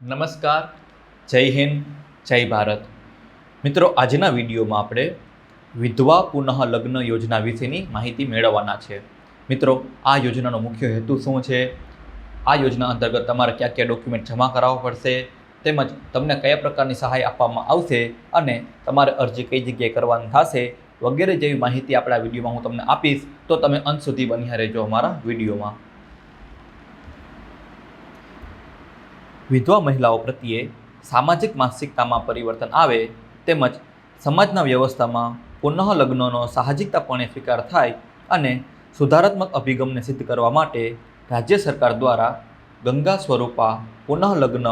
નમસ્કાર, જય હિન્દ, જય ભારત. મિત્રો, આજના વિડીયોમાં આપણે વિધવા પુનઃ લગ્ન યોજના વિશેની માહિતી મેળવવાના છે. મિત્રો, આ યોજનાનો મુખ્ય હેતુ શું છે? આ યોજના અંતર્ગત તમારે કયા કયા ડોક્યુમેન્ટ જમા કરાવવા પડશે? તેમજ તમને કયા પ્રકારની સહાય આપવામાં આવશે? અને તમારે અરજી કઈ જગ્યાએ કરવાની થશે? વગેરે જેવી માહિતી આપણા વિડીયોમાં હું તમને આપીશ. તો તમે અંત સુધી બન્યા રહેજો અમારા વિડીયોમાં. વિધવા મહિલાઓ પ્રત્યે સામાજિક માનસિકતામાં પરિવર્તન આવે તેમજ સમાજના વ્યવસ્થામાં પુનઃ લગ્નનો સાહજિકતાપણે સ્વીકાર થાય અને સુધારાત્મક અભિગમને સિદ્ધ કરવા માટે રાજ્ય સરકાર દ્વારા ગંગા સ્વરૂપા પુનઃ લગ્ન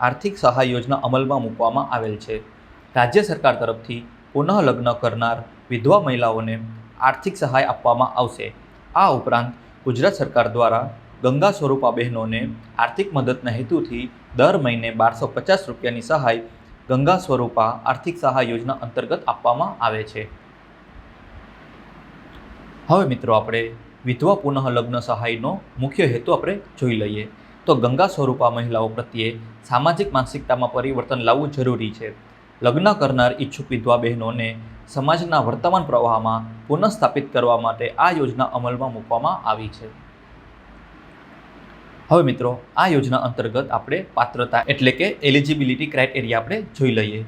આર્થિક સહાય યોજના અમલમાં મૂકવામાં આવેલ છે. રાજ્ય સરકાર તરફથી પુનઃ લગ્ન કરનાર વિધવા મહિલાઓને આર્થિક સહાય આપવામાં આવશે. આ ઉપરાંત ગુજરાત સરકાર દ્વારા ગંગા સ્વરૂપા બહેનોને આર્થિક મદદના હેતુથી દર મહિને બારસો પચાસ રૂપિયાની સહાય ગંગા સ્વરૂપા આર્થિક સહાય યોજના અંતર્ગત આપવામાં આવે છે. હવે મિત્રો આપણે વિધવા પુનઃ લગ્ન સહાયનો મુખ્ય હેતુ આપણે જોઈ લઈએ. તો ગંગા સ્વરૂપા મહિલાઓ પ્રત્યે સામાજિક માનસિકતામાં પરિવર્તન લાવવું જરૂરી છે. લગ્ન કરનાર ઈચ્છુક વિધવા બહેનોને સમાજના વર્તમાન પ્રવાહમાં પુનઃસ્થાપિત કરવા માટે આ યોજના અમલમાં મૂકવામાં આવી છે. હવે મિત્રો, આ યોજના અંતર્ગત આપણે પાત્રતા એટલે કે એલિજિબિલિટી ક્રાઇટેરિયા આપણે જોઈ લઈએ.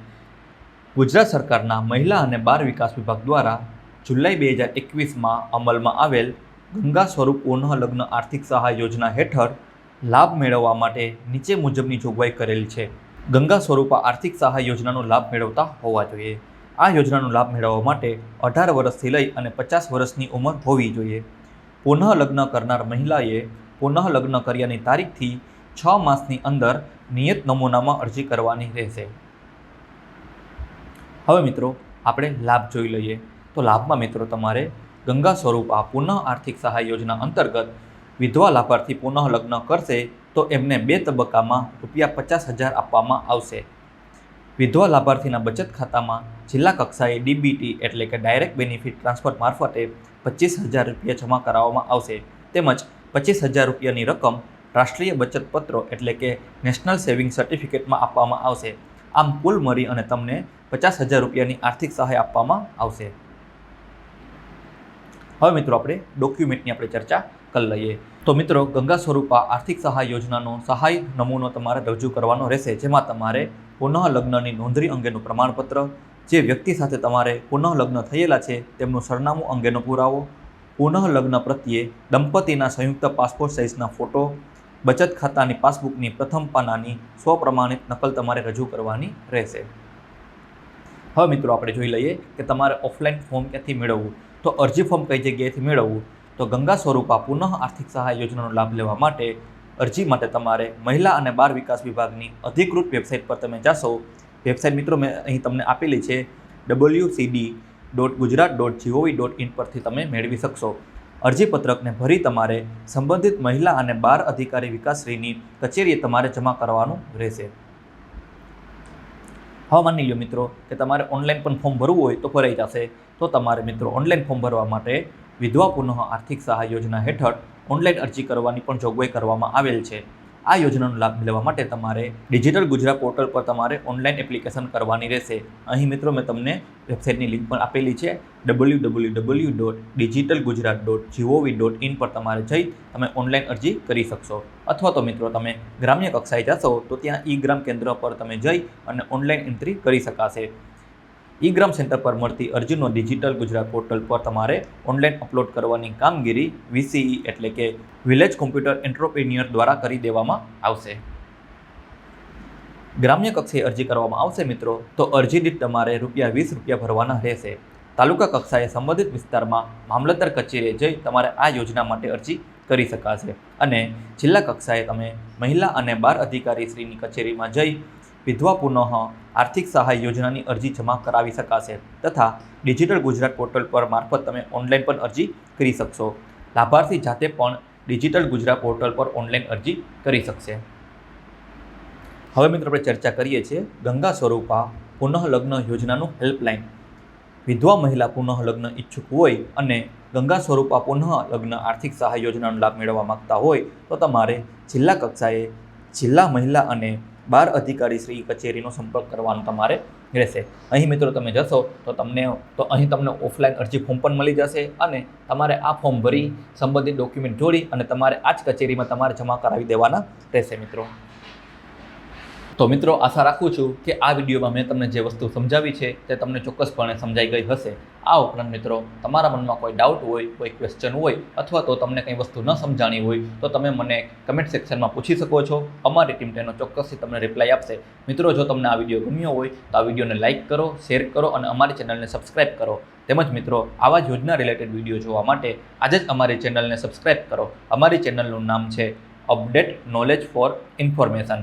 ગુજરાત સરકારના મહિલા અને બાળ વિકાસ વિભાગ દ્વારા જુલાઈ બે હજાર એકવીસમાં અમલમાં આવેલ ગંગા સ્વરૂપ પુનઃલગ્ન આર્થિક સહાય યોજના હેઠળ લાભ મેળવવા માટે નીચે મુજબની જોગવાઈ કરેલ છે. ગંગા સ્વરૂપા આર્થિક સહાય યોજનાનો લાભ મેળવતા હોવા જોઈએ. આ યોજનાનો લાભ મેળવવા માટે અઢાર વર્ષથી લઈ અને પચાસ વર્ષની ઉંમર હોવી જોઈએ. પુનઃ લગ્ન કરનાર મહિલાએ પુનઃ લગ્ન કર્યાની તારીખથી છ માસની અંદર નિયત નમૂનામાં અરજી કરવાની રહેશે. હવે મિત્રો, આપણે લાભ જોઈ લઈએ. તો લાભમાં મિત્રો, તમારે ગંગા સ્વરૂપા પુનઃ આર્થિક સહાય યોજના અંતર્ગત વિધવા લાભાર્થી પુનઃ લગ્ન કરશે તો એમને બે તબક્કામાં રૂપિયા પચાસ હજાર આપવામાં આવશે. વિધવા લાભાર્થીના બચત ખાતામાં જિલ્લા કક્ષાએ ડીબીટી એટલે કે ડાયરેક્ટ બેનિફિટ ટ્રાન્સફર મારફતે પચીસ હજાર રૂપિયા જમા કરાવવામાં આવશે. તેમજ પચીસ હજાર રૂપિયાની રકમ રાષ્ટ્રીય બચત પત્રો એટલે કે નેશનલ સેવિંગ સર્ટિફિકેટમાં આપવામાં આવશે. આમ કુલ મળી અને તમને પચાસ હજાર રૂપિયાની આર્થિક સહાય આપવામાં આવશે. હવે મિત્રો આપણે ડોક્યુમેન્ટની આપણે ચર્ચા કરી લઈએ. તો મિત્રો, ગંગા સ્વરૂપા આર્થિક સહાય યોજનાનો સહાય નમૂનો તમારે રજૂ કરવાનો રહેશે, જેમાં તમારે પુનઃ લગ્નની નોંધણી અંગેનું પ્રમાણપત્ર, જે વ્યક્તિ સાથે તમારે પુનઃ લગ્ન થયેલા છે તેમનું સરનામું અંગેનો પુરાવો પુનઃ લગ્ન પ્રત્યે દંપતીના સંયુક્ત પાસપોર્ટ સાઇઝના ફોટો બચત ખાતાની પાસબુકની પ્રથમ પાનાની સ્વપ્રમાણિત નકલ તમારે રજૂ કરવાની રહેશે. હવે મિત્રો આપણે જોઈ લઈએ કે તમારે ઓફલાઈન ફોર્મ ક્યાંથી મેળવવું? તો અરજી ફોર્મ કઈ જગ્યાએથી મેળવવું? તો ગંગા સ્વરૂપા પુનઃ આર્થિક સહાય યોજનાનો લાભ લેવા માટે અરજી માટે તમારે મહિલા અને બાળ વિકાસ વિભાગની અધિકૃત વેબસાઇટ પર તમે જાશો. વેબસાઇટ મિત્રો મેં અહીં તમને આપેલી છે W CD dot Gujarat dot G O V dot in પરથી તમે મેળવી શકશો. અરજીપત્રકને ભરી તમારે સંબંધિત મહિલા અને બાળ અધિકારી વિકાસશ્રીની કચેરીએ તમારે જમા કરવાનું રહેશે. હવે માની લો મિત્રો, કે તમારે ઓનલાઈન પણ ફોર્મ ભરવું હોય તો ભરાઈ જશે. તો તમારે મિત્રો ઓનલાઈન ફોર્મ ભરવા માટે વિધવા પુનઃ આર્થિક સહાય યોજના હેઠળ ઓનલાઈન અરજી કરવાની પણ જોગવાઈ કરવામાં આવેલ છે. આ યોજનાનો લાભ મેળવવા માટે તમારે ડિજિટલ ગુજરાત પોર્ટલ પર તમારે ઓનલાઈન એપ્લિકેશન કરવાની રહેશે. અહીં મિત્રો મેં તમને વેબસાઇટની લિંક પણ આપેલી છે. W W W dot digital Gujarat dot G O V dot in પર તમારે જઈ તમે ઓનલાઈન અરજી કરી શકશો. અથવા તો મિત્રો તમે ગ્રામ્ય કક્ષાએ જશો તો ત્યાં ઈ ગ્રામ કેન્દ્ર પર તમે જઈ અને ઓનલાઈન એન્ટ્રી કરી શકાશે. ઈ ગ્રામ સેન્ટર પર મળતી અરજીનો ડિજિટલ ગુજરાત પોર્ટલ પર તમારે ઓનલાઈન અપલોડ કરવાની કામગીરી વીસીઈ એટલે કે વિલેજ કોમ્પ્યુટર એન્ટરપ્રિન્યોર દ્વારા કરી દેવામાં આવશે. ગ્રામ્ય કક્ષાએ અરજી કરવામાં આવશે મિત્રો, તો અરજી દીઠ તમારે રૂપિયા વીસ રૂપિયા ભરવાના રહેશે. તાલુકા કક્ષાએ સંબંધિત વિસ્તારમાં મામલતદાર કચેરીએ જઈ તમારે આ યોજના માટે અરજી કરી શકાશે. અને જિલ્લા કક્ષાએ તમે મહિલા અને બાળ અધિકારી શ્રીની કચેરીમાં જઈ વિધવા પુનઃ આર્થિક સહાય યોજનાની અરજી જમા કરાવી શકાશે તથા ડિજિટલ ગુજરાત પોર્ટલ પર મારફત તમે ઓનલાઈન પણ અરજી કરી શકશો. લાભાર્થી જાતે પણ ડિજિટલ ગુજરાત પોર્ટલ પર ઓનલાઈન અરજી કરી શકશે. હવે મિત્રો આપણે ચર્ચા કરીએ છીએ ગંગા સ્વરૂપા પુનઃલગ્ન યોજનાનું હેલ્પલાઇન વિધવા મહિલા પુનઃલગ્ન ઈચ્છુક હોય અને ગંગા સ્વરૂપા પુનઃલગ્ન આર્થિક સહાય યોજનાનો લાભ મેળવવા માગતા હોય તો તમારે જિલ્લા કક્ષાએ જિલ્લા મહિલા અને બાર અધિકારી શ્રી કચેરીનો સંપર્ક કરવાનો તમારે રહેશે. અહીં મિત્રો તમે જશો તો તમને, તો અહીં તમને ઓફલાઈન અરજી ફોર્મ પણ મળી જશે અને તમારે આ ફોર્મ ભરી સંબંધિત ડોક્યુમેન્ટ જોડી અને તમારે આ જ કચેરીમાં તમારે જમા કરાવી દેવાના રહેશે મિત્રો. તો મિત્રો, આશા રાખું છું કે આ વિડીયોમાં મેં તમને જે વસ્તુ સમજાવી છે તે તમને ચોક્કસપણે સમજાઈ ગઈ હશે. આ ઉપરાંત મિત્રો, તમારા મનમાં કોઈ ડાઉટ હોય, કોઈ ક્વેશ્ચન હોય અથવા તો તમને કંઈ વસ્તુ ન સમજાણી હોય, તો તમે મને કમેન્ટ સેક્શનમાં પૂછી શકો છો. અમારી ટીમ તેનો ચોક્કસથી તમને રિપ્લાય આપશે. મિત્રો, જો તમને આ વીડિયો ગમ્યો હોય, તો આ વિડીયોને લાઇક કરો શેર કરો અને અમારી ચેનલને સબસ્ક્રાઇબ કરો. તેમજ મિત્રો, આવા જ યોજના રિલેટેડ વીડિયો જોવા માટે આજે જ અમારી ચેનલને સબસ્ક્રાઇબ કરો. અમારી ચેનલનું નામ છે update knowledge for information